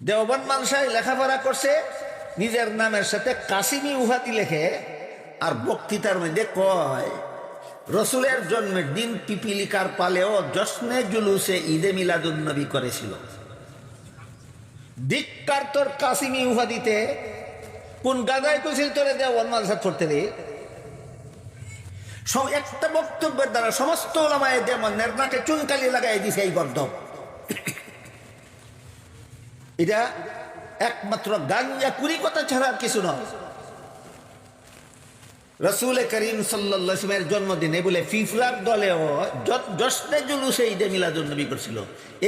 দেওবন মানসায় লেখাপড়া করছে, নিজের নামের সাথে কাসিমি উহাতি লেখে, আর বক্তৃতার মধ্যে কয়, রসুলের জন্মের দিন পিপিলিকার পালেও জশ্নে জুলুসে ঈদে মিলাদুন নবী করেছিল। দিককার তোর কাসিমি উহাদিতে, কোন গাদায় কুছিল তোরে দেওয়ান মানসা করতে রে? একটা বক্তব্যের দ্বারা সমস্ত ওলামায় যেমন নাকে চুনকালি লাগাই দিছে এই গর্দব এটা একমাত্র গাঞ্জা কুড়ি কথা ছাড়া আর কিছু নয়। রসুল করিম সাল্লামের জন্মদিনে বলে ফিফলার দলেও জশ্নে জুলুসে ঈদে মিলাদুল নবী করছিল।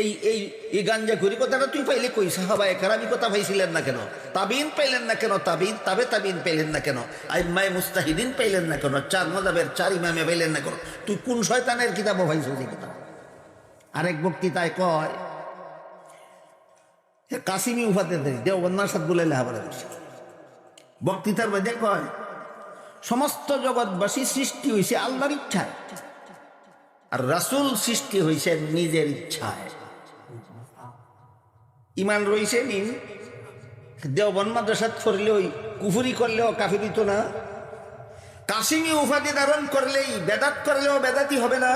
এই এই এই গাঞ্জা কুড়ি কথাটা তুই পাইলে কই? সাহাবা একারামি কথা পাইছিলেন না কেন? তাবিন পাইলেন না কেন? তাবিন, তাবে তাবিন পাইলেন না কেন? আইমাই মুস্তাহিদিন পাইলেন না কেন? চার মজাবের চার ইমামে পাইলেন না কেন? তুই কোন শয়তানের কিতাবও পাইছিস এই কথা? আরেক বক্তৃতায় কয় কাসিমি উফাতে দেওবন্যার সাথ বলে লেহাপড়া করছে বক্তৃতার মধ্যে কয়, সমস্ত জগৎবাসী সৃষ্টি হয়েছে আল্লাহর ইচ্ছায়, আর রাসুল সৃষ্টি হয়েছে নিজের ইচ্ছায়। ইমান রয়েছে নি? দেওবন মাদ্রাসাত করলেও কুফুরি করলেও কাফিরিত না। কাসিমি উপাধি ধারণ করলেই বেদাত করলেও বেদাতি হবে না।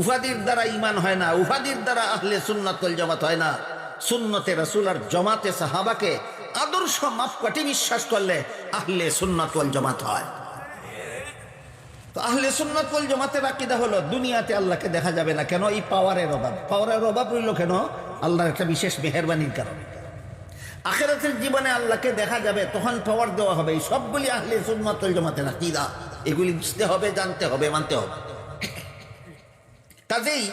উপাধির দ্বারা ইমান হয় না, উপাধির দ্বারা আহলে সুন্নাতল জমাত হয় না। সুন্নতে রাসুল আর জমাতে সাহাবাকে আদর্শ মাপকাঠি বিশ্বাস করলে আহলে সুন্নাতল জমাত হয়। তো আহলে সুন্নাতল জমাতের আকিদা হলো, দুনিয়াতে আল্লাহকে দেখা যাবে না। কেন? এই পাওয়ারের অভাব। পাওয়ারের অভাব রইল কেন? আল্লাহর একটা বিশেষ মেহরবানির কারণে। আখেরাতের জীবনে আল্লাহকে দেখা যাবে, তখন পাওয়ার দেওয়া হবে। এই সবগুলি আহলে সুন্নাতল জমাতের আকিদা। এগুলি বুঝতে হবে, জানতে হবে, মানতে হবে। কাজেই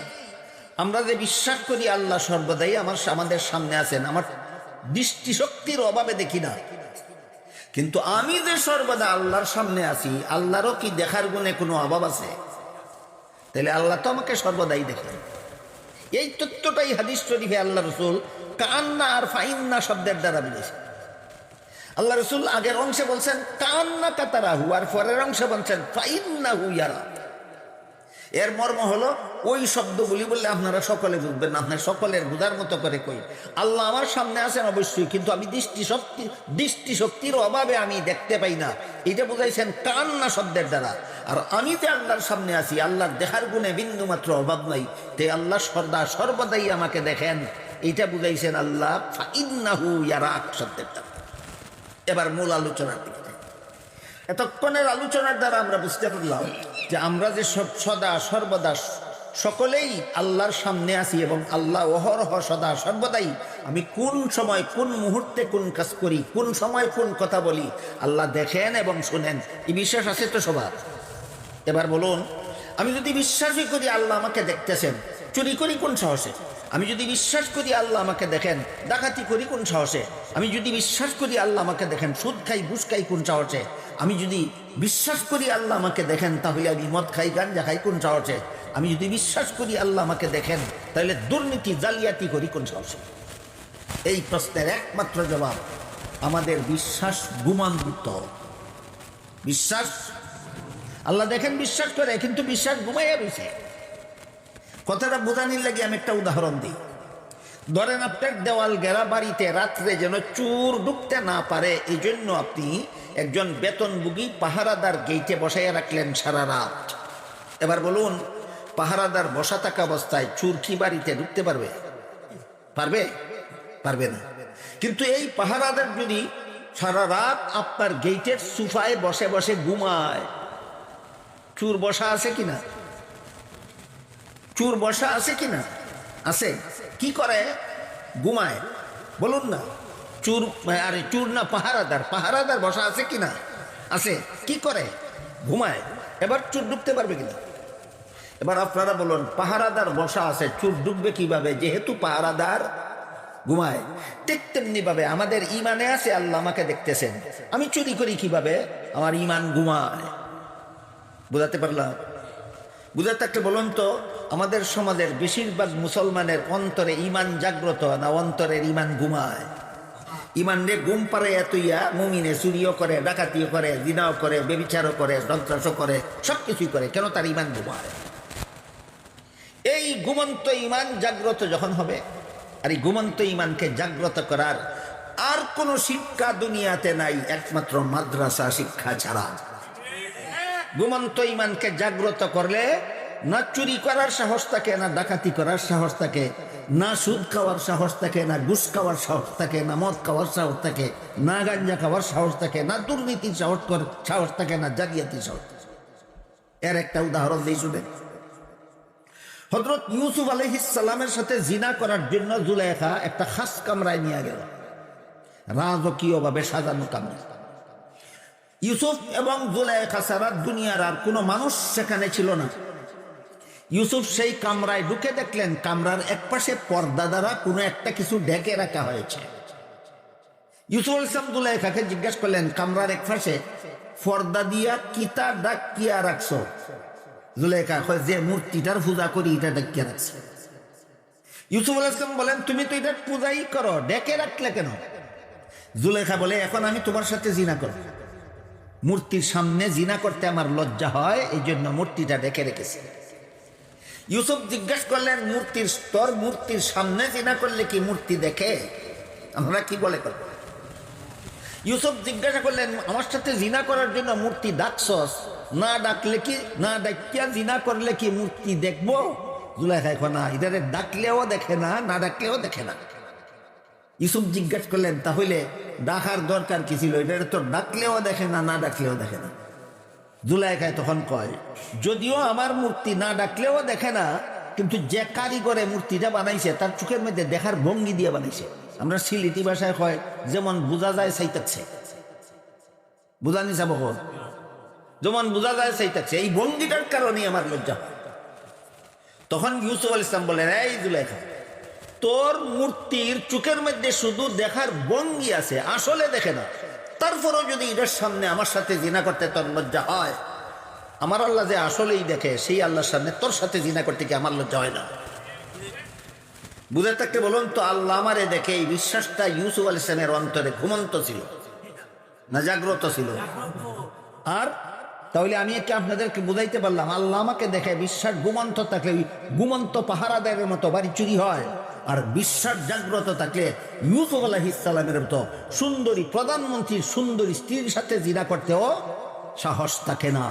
আমরা যে বিশ্বাস করি আল্লাহ সর্বদাই আমার আমাদের সামনে আছেন, আমার দৃষ্টিশক্তির অভাবে দেখি না। কিন্তু আমি যে সর্বদা আল্লাহর সামনে আছি, আল্লাহরও কি দেখার গুণে কোনো অভাব আছে? তাহলে আল্লাহ তো আমাকে সর্বদাই দেখেন। এই তথ্যটাই হাদিস শরীফে আল্লাহ রসুল কান্না আর ফাইন্না শব্দের দ্বারা বুঝেছে আল্লাহ রসুল আগের অংশে বলছেন, কান্না কাতারাহু আর পরের অংশে বলছেন ফাইন্না হু ইয়ারা। এর মর্ম হলো, ওই শব্দগুলি বললে আপনারা সকলে বুঝবেন আপনার সকলের বুঝার মতো করে কই। আল্লাহ আমার সামনে আছেন অবশ্যই, কিন্তু আমি দৃষ্টি শক্তি দৃষ্টি শক্তির অভাবে আমি দেখতে পাই না। এটা বুঝাইছেন কান্না শব্দের দ্বারা। আর আমি যে আল্লাহর সামনে আছি, আল্লাহর দেখার গুণে বিন্দু মাত্র অভাব নাই। তে আল্লাহ সর্দা সর্বদাই আমাকে দেখেন। এটা বুঝাইছেন আল্লাহ, ফাইন্নাহু ইয়ারা শব্দের দ্বারা। এবার মূল আলোচনার দিকে। এতক্ষণের আলোচনার দ্বারা আমরা বুঝতে পারলাম যে আমরা যে সব সদা সর্বদা সকলেই আল্লাহর সামনে আছি এবং আল্লাহ অহরহ সদা সর্বদাই, আমি কোন সময় কোন মুহূর্তে কোন কাজ করি, কোন সময় কোন কথা বলি, আল্লাহ দেখেন এবং শুনেন। এই বিশ্বাস আছে তো সবার? এবার বলুন, আমি যদি বিশ্বাসই করি আল্লাহ আমাকে দেখতেছেন, চুরি করি কোন সাহসে? আমি যদি বিশ্বাস করি আল্লাহ আমাকে দেখেন, ডাকাতি করি কোন সাহসে? আমি যদি বিশ্বাস করি আল্লাহ আমাকে দেখেন, সুদ খাই বুস খাই কোন সাহসে? আমি যদি বিশ্বাস করি আল্লাহ আমাকে দেখেন, তাহলে আমি মদ খাই, গাঞ্জা খাই, কোন সাহসে? আমি যদি বিশ্বাস করি আল্লাহ আমাকে দেখেন, তাহলে দুর্নীতি, জালিয়াতি করি কোন সাহসে? এই প্রশ্নের একমাত্র জবাব, আমাদের বিশ্বাস গুমান্বিত। বিশ্বাস? আল্লাহ দেখেন বিশ্বাস করে, কিন্তু বিশ্বাস ঘুমাইয়া রয়েছে কথাটা বোঝানির লাগে আমি একটা উদাহরণ দিই। ধরেন আপনার দেওয়াল গেরা বাড়িতে রাত্রে যেন চুর ঢুকতে না পারে এই জন্য আপনি একজন বেতনভোগী পাহারাদার গেইটে বসাইয়া রাখলেন সারা রাত। এবার বলুন, পাহারাদার বসা থাকা অবস্থায় চুর কি বাড়িতে ঢুকতে পারবে? পারবে? পারবে না। কিন্তু এই পাহারাদার যদি সারা রাত আপনার গেইটের সুফায় বসে বসে ঘুমায়, চুর বসা আছে কিনা? চুর বসা আছে কিনা? আছে। কি করে? ঘুমায়। বলুন না। চুর, আরে, চুর না, পাহারাদার। পাহারাদার বসা আছে কি না? আছে। কি করে? ঘুমায়। এবার চুর ডুবতে পারবে কিনা এবার আপনারা বলুন, পাহারাদার বসা আছে, চুর ডুববে কীভাবে? যেহেতু পাহারাদার ঘুমায়। ঠিক তেমনি ভাবে আমাদের ইমানে আছে, আল্লাহ আমাকে দেখতেছেন। আমি চুরি করি কীভাবে? আমার ইমান ঘুমায়। বুঝাতে পারলাম? বুঝাতে একটা বলুন তো আমাদের সমাজের বেশিরভাগ মুসলমানের অন্তরে ইমান জাগ্রত না অন্তরের ইমান ঘুমায় ইমান রে ঘুম পারে এতইয়া মুমিনে চুরিও করে, ডাকাতিও করে দিনাও করে বেবিচারও করে, সন্ত্রাসও করে সব কিছুই করে। কেন তার ইমান ঘুমায় এই ঘুমন্ত ইমান জাগ্রত যখন হবে, আর এই ঘুমন্ত ইমানকে জাগ্রত করার আর কোনো শিক্ষা দুনিয়াতে নাই, একমাত্র মাদ্রাসা শিক্ষা ছাড়া। ঘুমন্ত ইমানকে জাগ্রত করলে না চুরি করার সাহস থাকে, না ডাকাতি করার সাহস থাকে, না সুদ খাওয়ার সাহস থাকে, না ঘুষ খাওয়ার সাহস থাকে, না মদ খাওয়ার সাহস থাকে, না গাঞ্জা খাওয়ার সাহস থাকে, না দুর্নীতির সাহস সাহস থাকে, না জালিয়াতি সাহস। এর একটা উদাহরণ দিই শুনে। হজরত ইউসুফ আলহিসাল্লামের সাথে জিনা করার জন্য জুলেখা একটা খাস কামরায় নিয়ে গেল। রাজকীয়ভাবে সাজানো কামরা। ইউসুফ এবং জুলেখা সারা দুনিয়ার আর কোনো মানুষ সেখানে ছিল না। ইউসুফ সেই কামরায় ঢুকে দেখলেন, কামরার একপাশে পর্দা দ্বারা কোনো একটা কিছু ঢেকে রাখা হয়েছে। ইউসুফ ইসলাম জুলেখাকে জিজ্ঞেস করলেন, কামরার এক পাশে পর্দা দিয়া কিতা ডাক কিয়া রাখছো? জুলেখা কয়, যে মূর্তিটার পূজা করি এটা ডাকিয়া রাখছে। ইউসুফ ইসলাম বলেন, তুমি তো এটা পূজাই করো ডেকে রাখলে কেন? জুলেখা বলে, এখন আমি তোমার সাথে জিনা করব। মূর্তির সামনে জিনা করতে আমার লজ্জা হয় এই জন্য মূর্তিটা ডেকে রেখেছি। ইউসুফ জিজ্ঞেস করলেন, মূর্তির স্তর মূর্তির সামনে জিনা করলে কি মূর্তি দেখে? আমরা কি বলে করব? ইউসুফ জিজ্ঞাসা করলেন, আমার সাথে জিনা করার জন্য মূর্তি ডাকছস? না ডাকলে কি, না ডাকিয়া জিনা করলে কি মূর্তি দেখব? জুলাইখা এখন না এটারে ডাকলেও দেখে না না ডাকলেও দেখে না। ইউসুফ জিজ্ঞাসা করলেন, তাহলে ডাকার দরকার কি ছিল? এটারে তো ডাকলেও দেখে না না ডাকলেও দেখে না। জুলাইখায় তখন কয়, যদিও আমার মূর্তি না ডাকলেও দেখে না, কিন্তু যে কারিগরে মূর্তিটা বানাইছে, তার চোখের মধ্যে দেখার ভঙ্গি দিয়ে বানাইছে। আমরা সিলিটি ভাষায় কয়, যেমন বোঝা যায় সেইটাচ্ছে বুঝানি যাব যেমন বোঝা যায় সেইটাচ্ছে এই ভঙ্গিটার কারণেই আমার লজ্জা হয়। তখন ইউসুফ আল ইসলাম বলেন, এই জুলাইখা তোর মূর্তির চোখের মধ্যে শুধু দেখার ভঙ্গি আছে, আসলে দেখে না। তারপরেও যদি এটার সামনে আমার সাথে জিনা করতে তোর লজ্জা হয়, আমার আল্লাহ যে আসলেই দেখে, সেই আল্লাহর সামনে তোর সাথে জিনা করতে কি আমার লজ্জা হয় না? বুঝে থাকতে বলুন তো, আল্লাহ আমারে দেখে এই বিশ্বাসটা ইউসুফ আল ইসলামের অন্তরে ঘুমন্ত ছিল, না জাগ্রত ছিল। আর? তাহলে আমি কি আপনাদেরকে বুঝাইতে পারলাম, আল্লাহ আমাকে দেখে বিশ্বাস ঘুমন্ত থাকলে ঘুমন্ত পাহারাদারের মতো বাড়ি চুরি হয়। আর বিশ্বাস জাগ্রত থাকলে ইউসুফ আলাহ ইসলামের মতো সুন্দরী প্রধানমন্ত্রীর সুন্দরী স্ত্রীর সাথে জিনা করতেও সাহস থাকে না।